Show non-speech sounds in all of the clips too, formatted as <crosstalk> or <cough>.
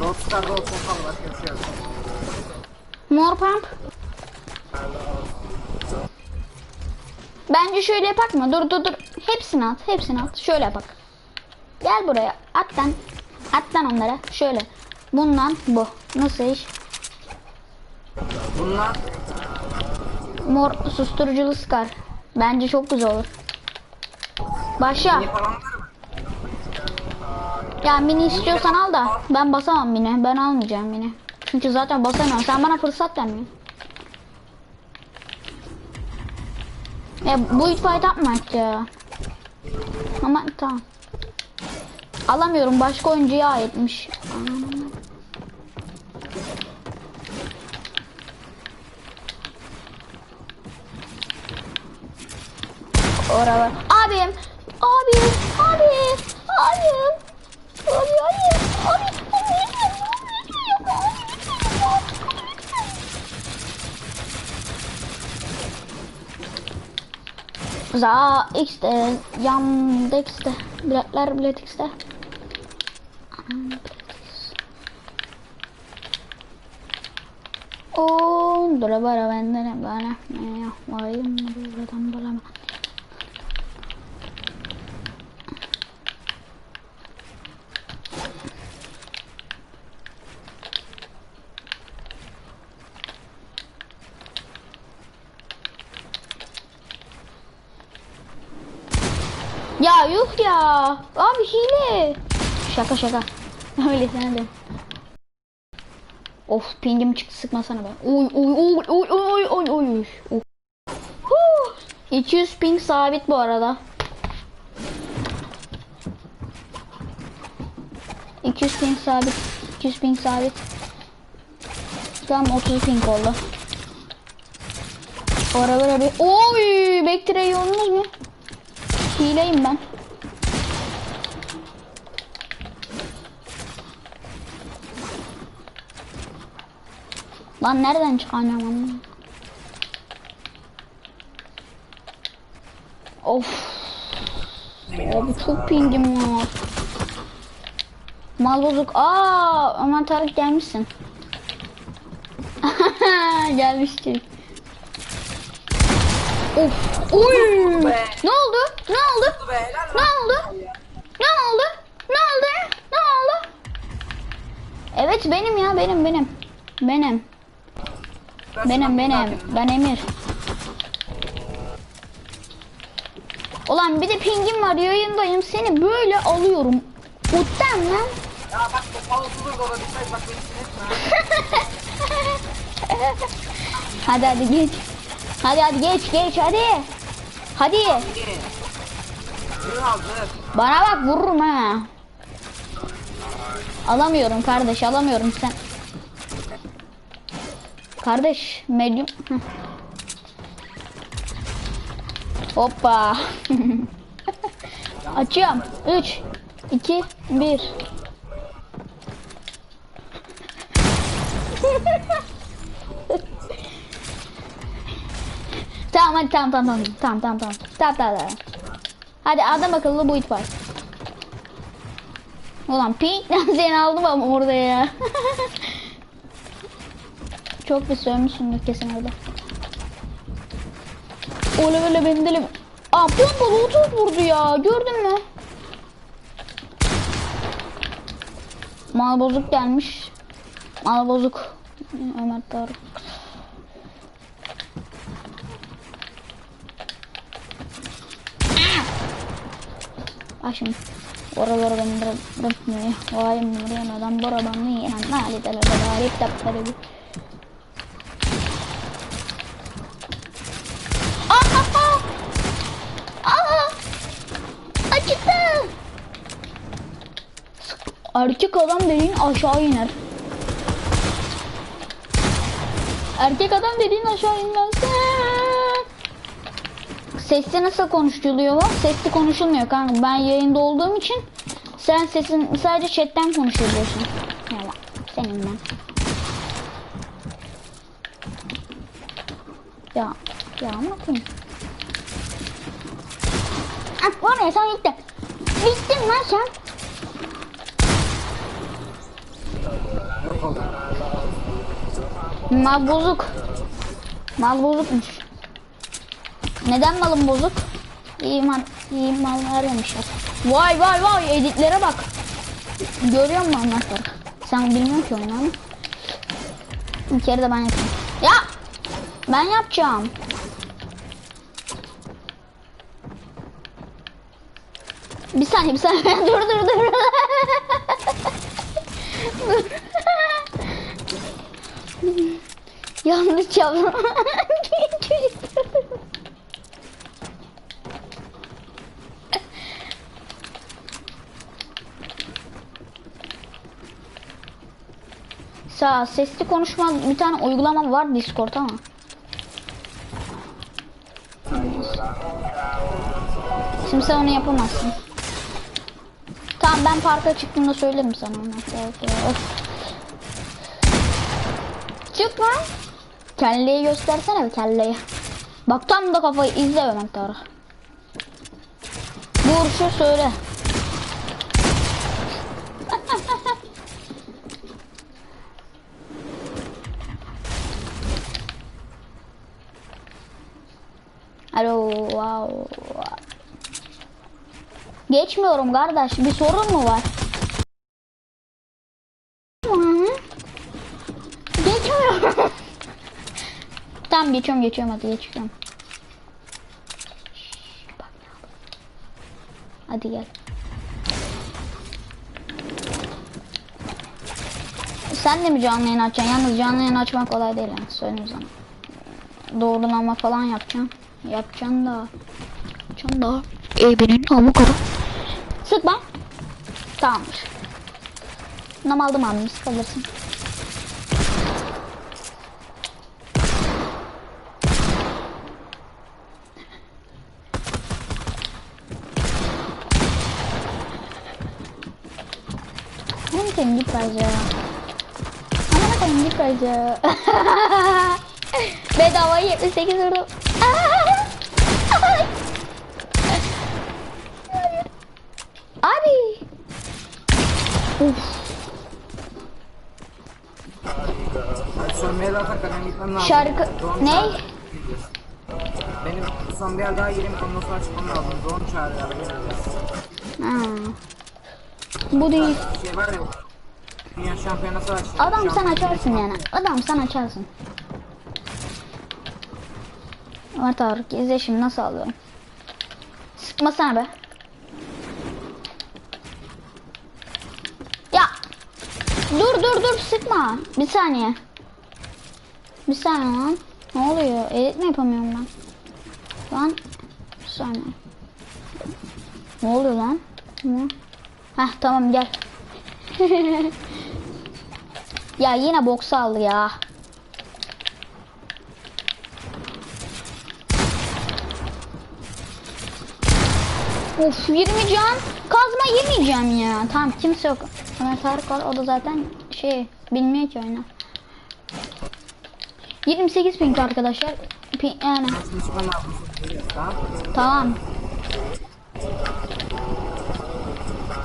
Başka bir şey yok. Mor pump. Bence şöyle yapak mı? Dur dur dur. Hepsini at. Hepsini at. Şöyle yapak. Gel buraya. At lan. At lan onlara. Şöyle. Bundan bu. Nasıl iş? Bunlar Mor susturuculu skar. Bence çok güzel olur. Başla. iyi falan var mı? Ya mini istiyorsan al da. Ben basamam mini. Ben almayacağım mini. Çünkü zaten basamıyorum. Sen bana fırsat vermiyorsun. Ya bu it fight yapmak ya. Ama tamam. Alamıyorum. Başka oyuncuya aitmiş. Orada. Abim. Abim. Abim. Abim hayır hayır. Abi, abi lütfen abi lütfen yapma. Abi lütfen yapma. Abi, lütfen. Za X'te, Yandex'te, biletler biletix'te. Oh, dura para vendere bene, io muoio, non dovrò tambolare. Bulama. Ya. Abi hile. Şaka şaka. <laughs> Öyle sana de. Of pingim çıktı sıkmasana be. Oy oy oy oy oy oy oy. Huh. 200 ping sabit bu arada. 200 ping sabit. 200 ping sabit. Tam 30 ping oldu. Ara böyle bir... Oy! Backtrack'i yolunuz mu? Hileyim ben. Lan nereden çıkacağım onu? Of. Abi çok pingim var. Mal bozuk. Aa, Ömer Tarık gelmişsin. <laughs> Gelmiştik. Of. Oy. Ne oldu? Ne oldu? Ne oldu? Ne oldu? Ne oldu? Ne oldu? Evet benim ya benim benim. Benim. Ben Benim benim. Ben Emir. Ulan bir de pingim var yayındayım seni böyle alıyorum. Utan lan. Ya bak bu bak beni <laughs> hadi hadi geç. Hadi hadi geç geç hadi. Hadi. Bana bak vururum ha. Alamıyorum kardeş alamıyorum sen. Kardeş medium. Hoppa. <laughs> Açıyorum. 3 2 1 Tamam hadi tamam tamam tamam tamam tamam tamam tamam tamam Hadi adam akıllı bu it var. Ulan Pink'ten <laughs> seni aldım ama orada ya. <laughs> Çok bir sövmüşsündür kesin orada. Öyle böyle benim delim. Aa pompalı otur vurdu ya. Gördün mü? Mal bozuk gelmiş. Mal bozuk. Ömer Tarık. Bak şimdi. Oraları ben bırakmıyor. Vay mırın adam burabanlı yenen nali tele garip tapları. Erkek adam dediğin aşağı iner. Erkek adam dediğin aşağı inmez. Sesli nasıl konuşuluyor var? Sesli konuşulmuyor kanka. Ben yayında olduğum için sen sesin sadece chatten konuşuyorsun. Ya bak, senin. Ya ya anlatayım. Bu ne sen gittin. Bittin lan sen. Mal bozuk. Mal bozukmuş. Neden malım bozuk? İyi mal, iyi mal vermemişler. Vay vay vay editlere bak. Görüyor musun anahtarı? Sen bilmiyorsun ki onu ama. Bir kere de ben yapayım. Ya! Ben yapacağım. Bir saniye bir saniye <laughs> dur dur dur. <laughs> Yanlış yaptım. Sağ sesli konuşma bir tane uygulama var Discord ama. Şimdi sen onu yapamazsın. Tamam ben parka çıktığımda söylerim sana onu. Öf. Çık lan. Kelleyi göstersene bir kelleyi. Bak tam da kafayı izle Ömer Tarık. Vuruşu söyle. <laughs> Alo, wow. Geçmiyorum kardeş. Bir sorun mu var? Tamam geçiyorum geçiyorum hadi geçiyorum. Hadi gel. Sen de mi canlı yayın açacaksın? Yalnız canlı yayın açmak kolay değil yani söyleyeyim sana. Doğrulama falan yapacaksın. Yapacaksın da. Yapacaksın da. Ebenin avukarı. Sıkma. Tamamdır. Nam aldım abim sıkılırsın. Koyayım git bence. Aman koyayım git bence. <laughs> Bedavayı 78 vurdum. Abi. Uf. Şarkı ne? Benim son bir yer daha gireyim ondan sonra çıkmam lazım. Drone çağırıyor. Ha. Bu değil. Şey var ya. Dünya. Adam sen açarsın yani. Adam sen açarsın. Ömer Tarık izle şimdi nasıl alıyorum. Sıkmasana be. Ya. Dur dur dur sıkma. Bir saniye. Bir saniye lan. Ne oluyor? Edit mi yapamıyorum ben? Lan. Bir saniye. Ne oluyor lan? Heh tamam gel. <laughs> ya yine boksa aldı ya. Of 20 can. Kazma yemeyeceğim ya. Tamam kimse yok. Ömer Tarık var. O da zaten şey bilmiyor ki oyunu. 28 ping arkadaşlar. Ping, yani tamam.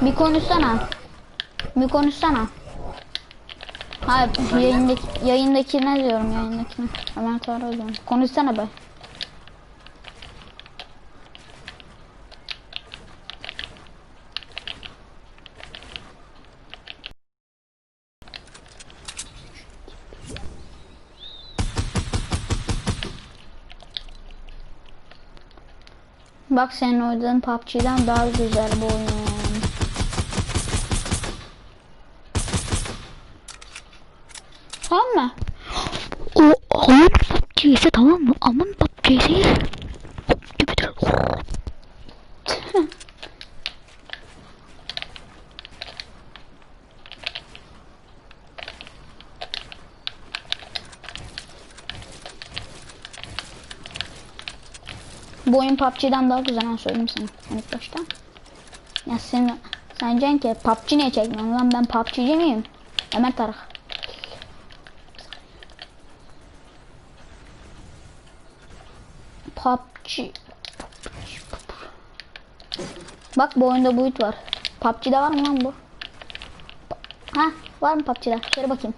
Bir konuşsana. Bir konuşsana. Hayır yayındaki, yayındakine diyorum yayındakine. Ömer Tarık diyorum. Konuşsana be. Bak senin oynadığın PUBG'den daha güzel bu oyun. Tamam mı? O aman PUBG'si tamam mı? Aman PUBG'si. Bu oyun PUBG'den daha güzel ben söyleyeyim sana en ilk başta. Ya sen sen ki PUBG niye çekmiyorsun lan ben PUBG'ci miyim? Ömer Tarık. PUBG. Bak bu oyunda boyut var. PUBG'de var mı lan bu? Ha var mı PUBG'de? Şöyle bakayım.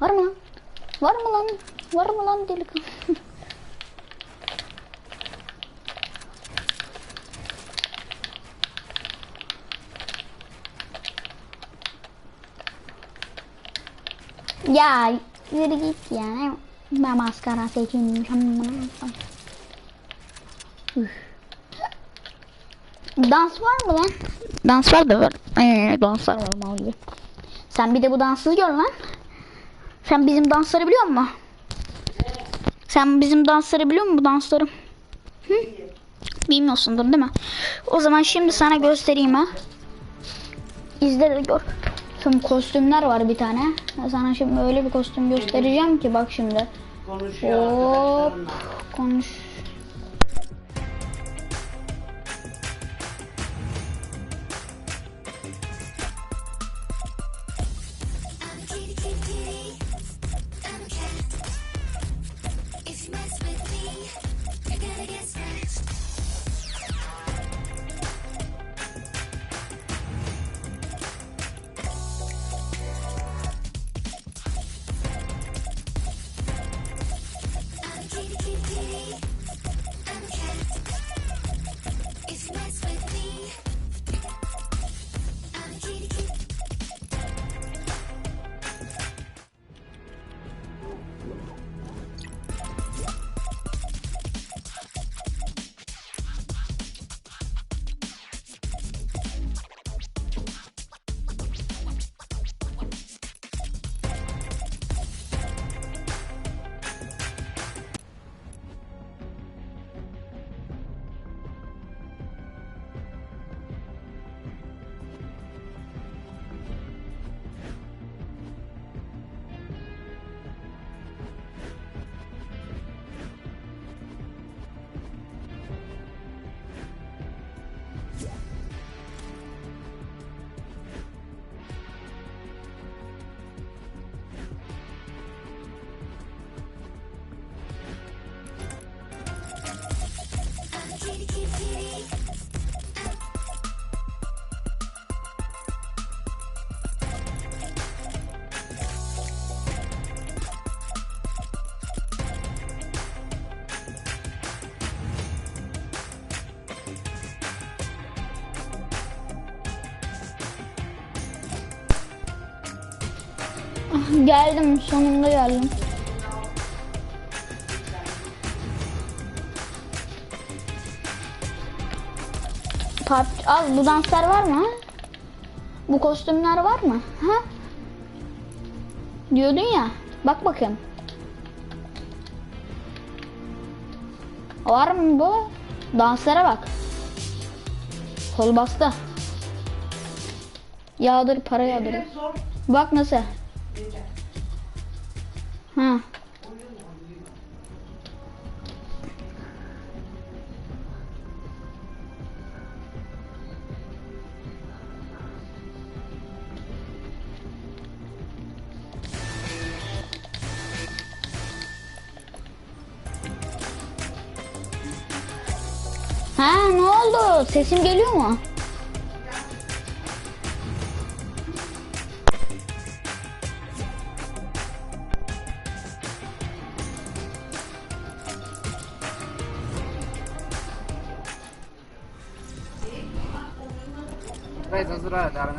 Var mı? Var mı lan? Var mı lan delikanlı? <laughs> ya yürü git ya. Ben maskara seçeyim. Dans var mı lan? Dans var da var. Ee, danslar var gibi. Sen bir de bu dansı gör lan. Sen bizim dansları biliyor musun? Sen bizim dansları biliyor musun bu dansları? Hı? Bilmiyorsundur değil mi? O zaman şimdi sana göstereyim ha. İzle de gör. Şimdi kostümler var bir tane. Sana şimdi öyle bir kostüm göstereceğim ki bak şimdi. Hop konuş. Geldim sonunda geldim. Part al bu danslar var mı? Bu kostümler var mı? Ha? Diyordun ya. Bak bakayım. Var mı bu? Danslara bak. Kol bastı. Yağdır para yağdır. Bak nasıl. Ha. Ha ne oldu? Sesim geliyor mu? Bad.